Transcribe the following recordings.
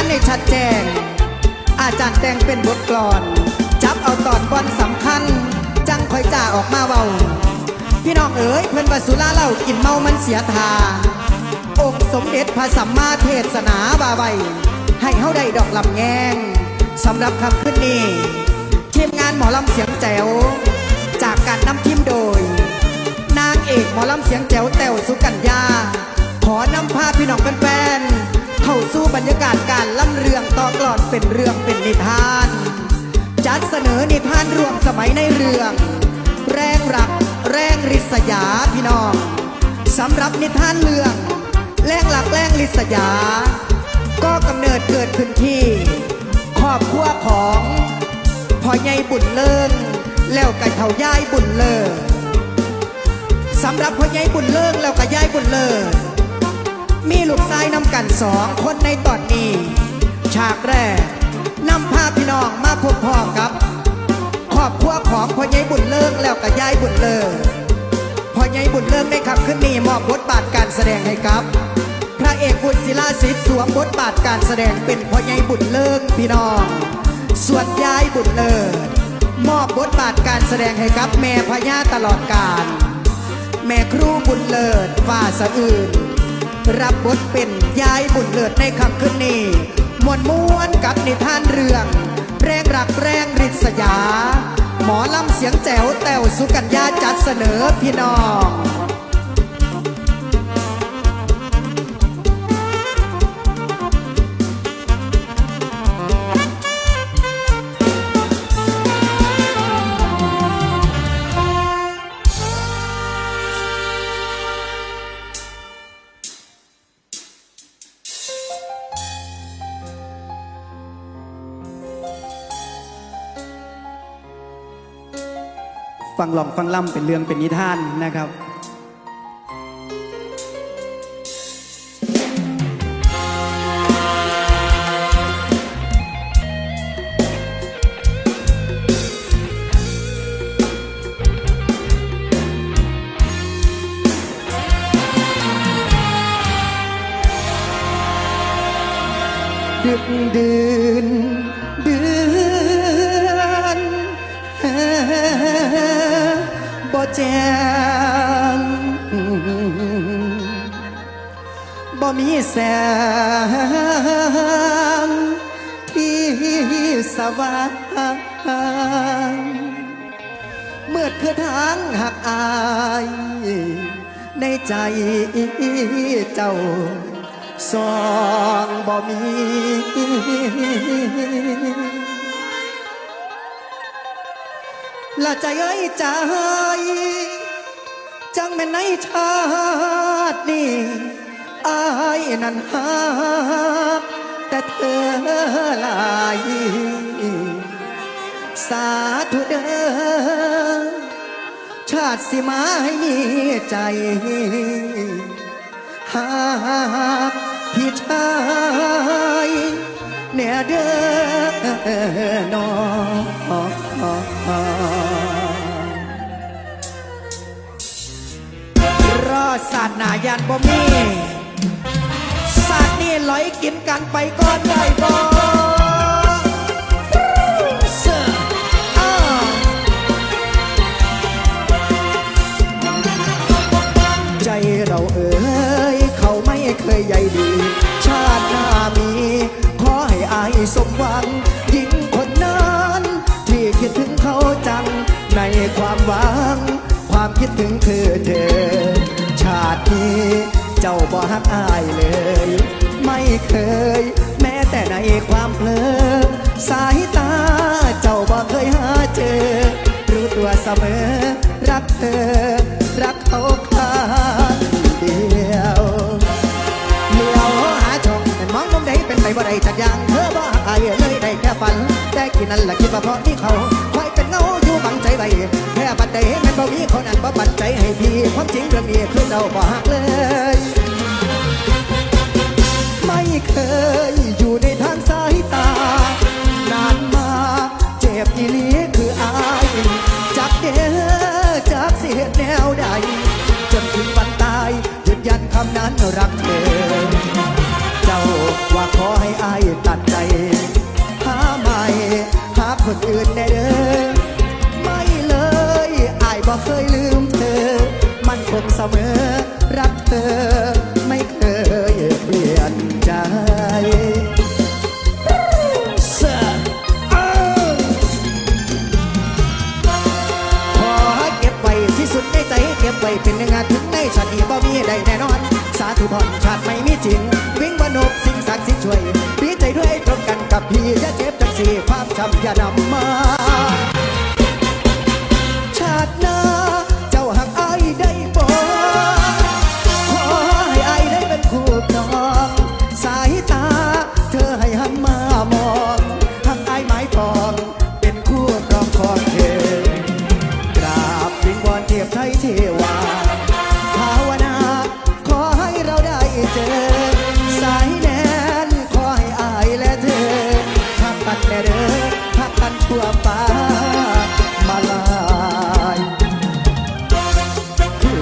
านในชัดแจ้ง อาจารย์แต่งเป็นบทกลอน จับเอาตอนบอลสำคัญ จังคอยจ่าออกมาเบาพี่น้องเอ๋ยเพื่อนวาสุราเล่ากินเมามันเสียทา องค์สมเด็จพระสัมมาเทศนาบาไวให้เฮาได้ดอกลำแงงสำหรับคำขึ้นนี้ทีมงานหมอลำเสียงแจ๋ว จากการนำทีมโดย นางเอกหมอลำเสียงแจ๋วแต้วสุกัญญา ขอนำพาพี่น้องแฟน เข้าสู่บรรยากาศการล่ำเรื่องต่อกลอนเป็นเรื่องเป็นนิทาน จัดเสนอนิทานรวมสมัยในเรื่อง แรงรักแรงริษยาพี่น้องสำหรับนิทานเรื่องแรงหลักแรงริษยา ก็กำเนิดเกิดขึ้นที่ครอบครัวของพ่อใหญ่บุญเลิงแล้วกับเท่ายายบุญเลิงสำหรับพ่อใหญ่บุญเลิงแล้วกับยายบุญเลิง มีลูกชายนำกันสองคนในตอนนี้ ฉากแรกนำพาพี่น้องมาพบพ่อกับครอบครัวของพ่อใหญ่บุญเลิงแล้วกับยายบุญเลิงพอใหญ่บุญเริ่มได้ขับขึ้นนี่มอบบทบาทการแสดงให้กับ พระเอกบุญศิลาสิทธิ์สวมบทบาทการแสดงเป็นพ่อใหญ่บุญเลิงพี่น้อง ส่วนยายบุญเลิศมอบบทบาทการแสดงให้กับแม่พญาตลอดกาลแม่ครูบุญเลิศฝ่าสะอื่น รับบทเป็นยายบุญเลิศในคำขึ้นนี้มวนม้วนกับนิทานเรื่องแรงรักแรงริษยา หมอลำเสียงแจ๋วแต้วสุกัญญาจัดเสนอพี่น้อง ฟังหลองฟังล่ำเป็นเรื่องเป็นนิทานนะครับ แสงที่สว่างเมื่อคือทางหักอาย ในใจเจ้าสองบ่มีละใจเอ้ยใจจังแม่นในชาตินี้อาย นั้นหักแต่เธอลายสาธุเด้อชาติสิมาให้มีใจ หากพี่ชายเนี่ยเด้อนอรอดศาสนายันบ่มี ลอยกินกันไปก่อนได้บ่เสืออใจเราเอ่ยเขาไม่เคยใยดี ชาติหน้ามี ขอให้อายสมหวังหญิงคนนั้น ที่คิดถึงเขาจัง ในความหวัง ความคิดถึงคือเธอ ชาตินี้เจ้าบ่ฮักอายเลย ไม่เคย แม้แต่ในความเพลอสายตาเจ้าบ่เคยหาเจอ รู้ตัวเสมอ รักเธอ รักเขาข้างเดียวเลี้ยวหาช่องแต่มองมุมใดเป็นไปบ่ได้จักอย่างเธอบ่หายเลยได้แค่ฝัน แต่กินนั้นละคิดว่าเพราะนี่เขาคอยเป็นเงาอยู่บังใจไว้แค่บัดใดแม่นบ่มีคนนั้นบ่ปันใจให้พี่ความจริงเรื่องนี้คือเราบ่หักเลย เคยอยู่ในทางสายตา นานมาเจ็บอีลีคืออายจากเดอจากเสียแนวใด จนถึงวันตายยืนยันคำนั้นรักเธอ เจ้าว่าขอให้อายตัดใจ หาใหม่หาคนอื่นแน่เด้อไม่เลยอายบ่เคยลืมเธอ มันคงเสมอรักเธอ สาธุพรชาติไม่มีจริง วิ่งวันบสิ่งศักดิ์สิทธิ์ช่วยปีใจด้วยตรงกันกับพี่อย่าเจ็บจังสีความช้ำอย่านำมา ชาติหน้าเจ้าหักอายได้บ่ขอให้อายได้เป็นคู่ครองสายตาเธอให้หันมามองหักอายหมายปองเป็นคู่ครองของเธอกราบวิงวอนเทียบไทยเทวา จอ สายแดนคอยห้อายและเธอพักกันแม่เด้อพักกันทั่วป่ามาลายเกิ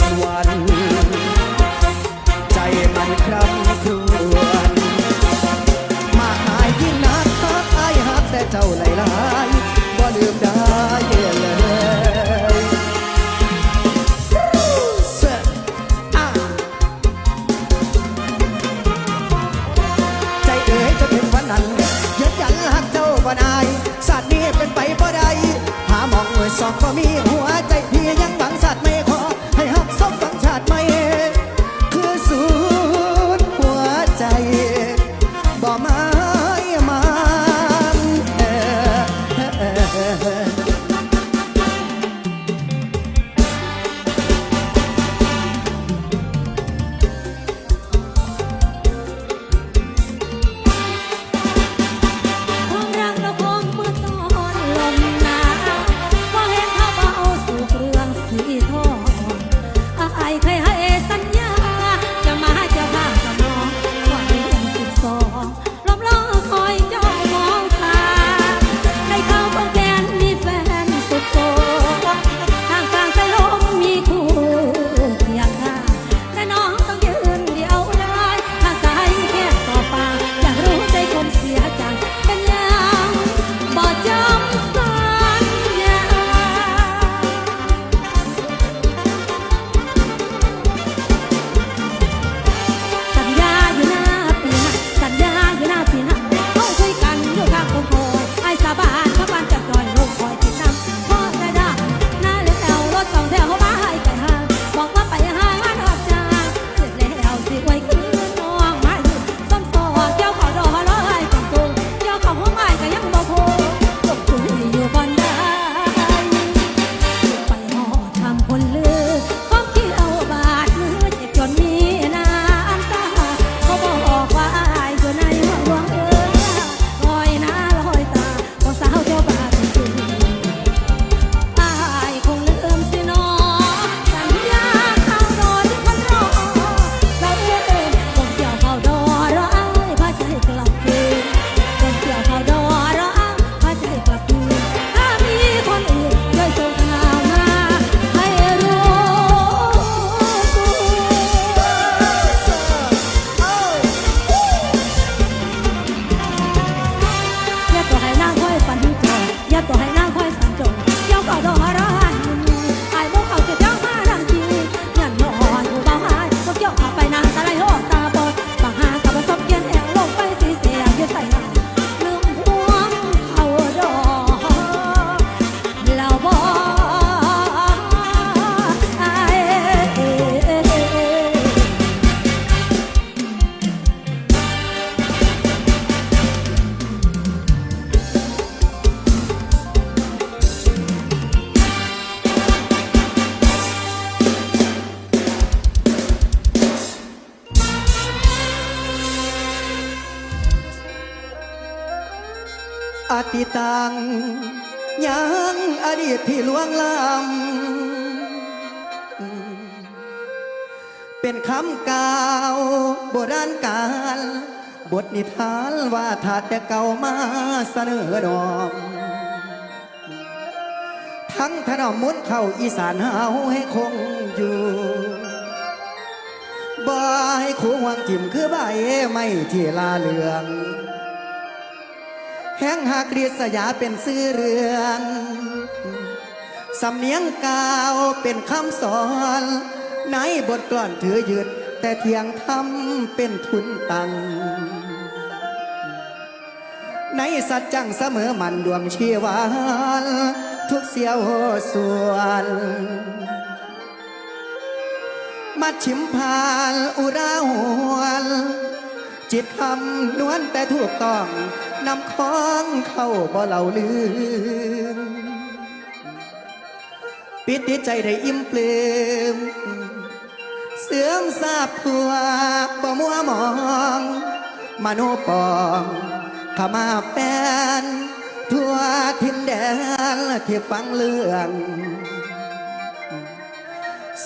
นวัน ใจมันคร่ำครวญมาหายยิ่งนักทักอายหักแต่เจ้าหลายๆบ่ลืมได้ สองก็มีหัวใจ อติตังยังอดีตที่ลวงลำเป็นคำกล่าวโบราณกาลบทนิทานว่าถาดแต่เก่ามาเสนอดอมทั้งถนอมมุนเข้าอีสานเฮาให้คงอยู่บ่ให้คู่หวังจิมคือใบไม่ที่ลาเหลือง แห้งหักเรียสยาเป็นซื้อเรือนสำเนียงกาวเป็นคำสอน ในบทกลอนถือยึดแต่เทียงทำเป็นทุนตัง ในสัจจังเสมอมันดวงชีวานทุกเสียวส่วนมาชิมพานอุราหวน จิตคำนวลแต่ถูกต้องนำของเข้าบ่เหล่าลืมปิติใจได้อิ่มเปลืมเสื่อมทราบทั่วบ่มัวมองมโนปองขมาแฟน ทั่วทินแดนที่ฟังเรื่อง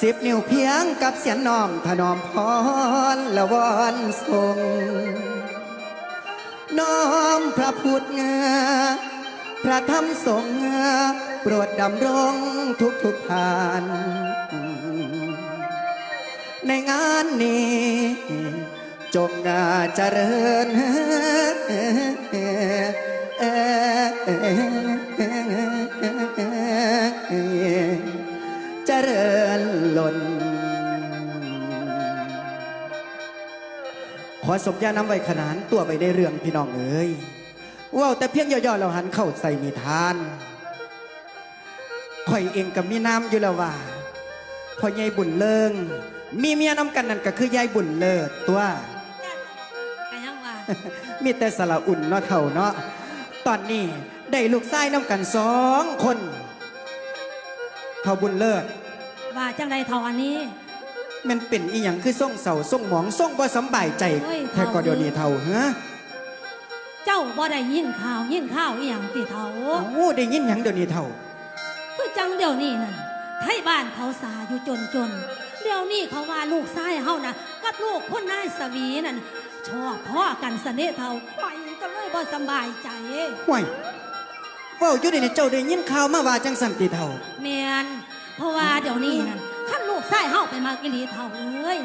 สิบนิ้วเพียงกับเสียงน้อมถนอมพรละวอนทรงน้อมพระพุทธงาพระธรรมสงฆ์โปรดดำรงทุกทุกทาน ในงานนี้จงเจริญ สมญานำไว้ขนานตัวไปได้เรื่องพี่น้องเอ๋ยเว่าแต่เพียงย่อๆเราหันเข้าใส่นิทานข่อยเองกับมีน้ำอยู่แล้วว่าพ่อยายบุญเลิง มีเมียน้ำกันนั่นก็คือยายบุญเลิศตัวกันยังว่ามีแต่สละอุ่นเนาะเท่าเนาะตอนนี้ได้ลูกชายน้ำกันสองคนเท่าบุญเลิศว่าจังใดเท่าอันนี้ มันเป็นอีหยังคือส่งเสาส่งหมองส่งบ่สำบายใจโอ้ยแท้ก็เท่าเดี๋ยวนี้เท่าฮะเจ้าบ่ได้ยินข่าวยินข่าวอีหยังติเท่าโอ้ได้ยินหยังเดี๋ยวนี้เท่า คือจังเดี๋ยวนี้นั่นไทยบ้านเขาสาอยู่จนจนเดี๋ยวนี้เขาว่าลูกชายเฮานะกับลูกคนนายสวีนั่นชอบพ่อกันสนิทเท่าข่อยก็เลยบ่สำบายใจ ห่วยเว้าอยู่ในเจ้าได้ยินข่าวมาว่าจังสันติเท่า แมนเพราะว่าเดี๋ยวนี้นั่น ขั้นลูกชายเฮาไปมากิลีเท่าเอ้ย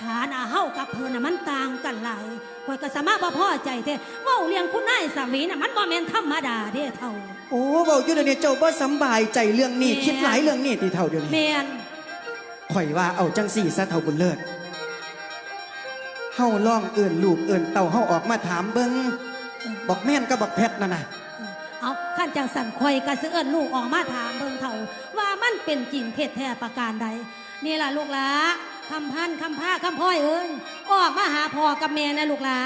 ฐานะเฮากับเพิ่นน่ะมันต่างกันหลายข่อยก็สามารถบ่พอใจแท้เว้าเลี้ยงคุณนายสวีน่ะมันบ่แม่นธรรมดาเด้เท่า โอ้เว้าอยู่ในเจ้าบ่สำบายใจเรื่องนี้แม่ คิดหลายเรื่องนี้ติเท่าเดี๋ยวแมนี้นข่อยว่าเอาจังสี่ซะเท่าบุญเลิศเฮาล่องเอื่นลูกเอื่นเต่าเฮาออกมาถามเบิ่งบอกแม่นก็บอกแพทย์นั่นน่ะ เอาขั้นจังสันข่อยก็สิเอิ้นลูกออกมาถามเบิ่งเท่าว่า มันเป็นจริงเท็จแท้ประการใด นี่ล่ะลูกหลาคำพันคำผ้าคำพ้อยเอ้ยออกมาหาพ่อกับแม่นะลูกหลา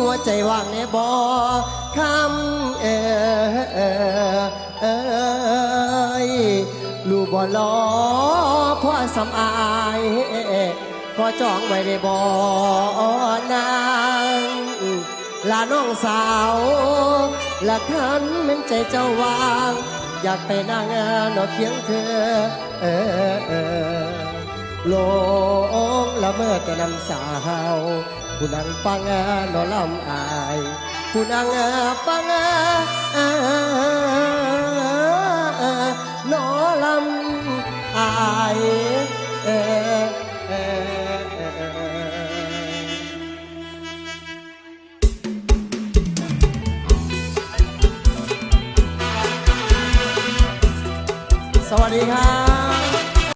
หัวใจว่างในบ่อคำเออเออเอยลูกบ่ลอพ่อสำอายพ่อจองไว้ในบ่อนางลาน้องสาวละคันมันใจเจ้าวาง อยากไปนั่งนอเคียงเธอเออเออ ลงละเมิดแต่นำสาวผู้นั่งฟังนอลำอายผู้นั่งฟังนอลำอายเออเออเออสวัสดีครับ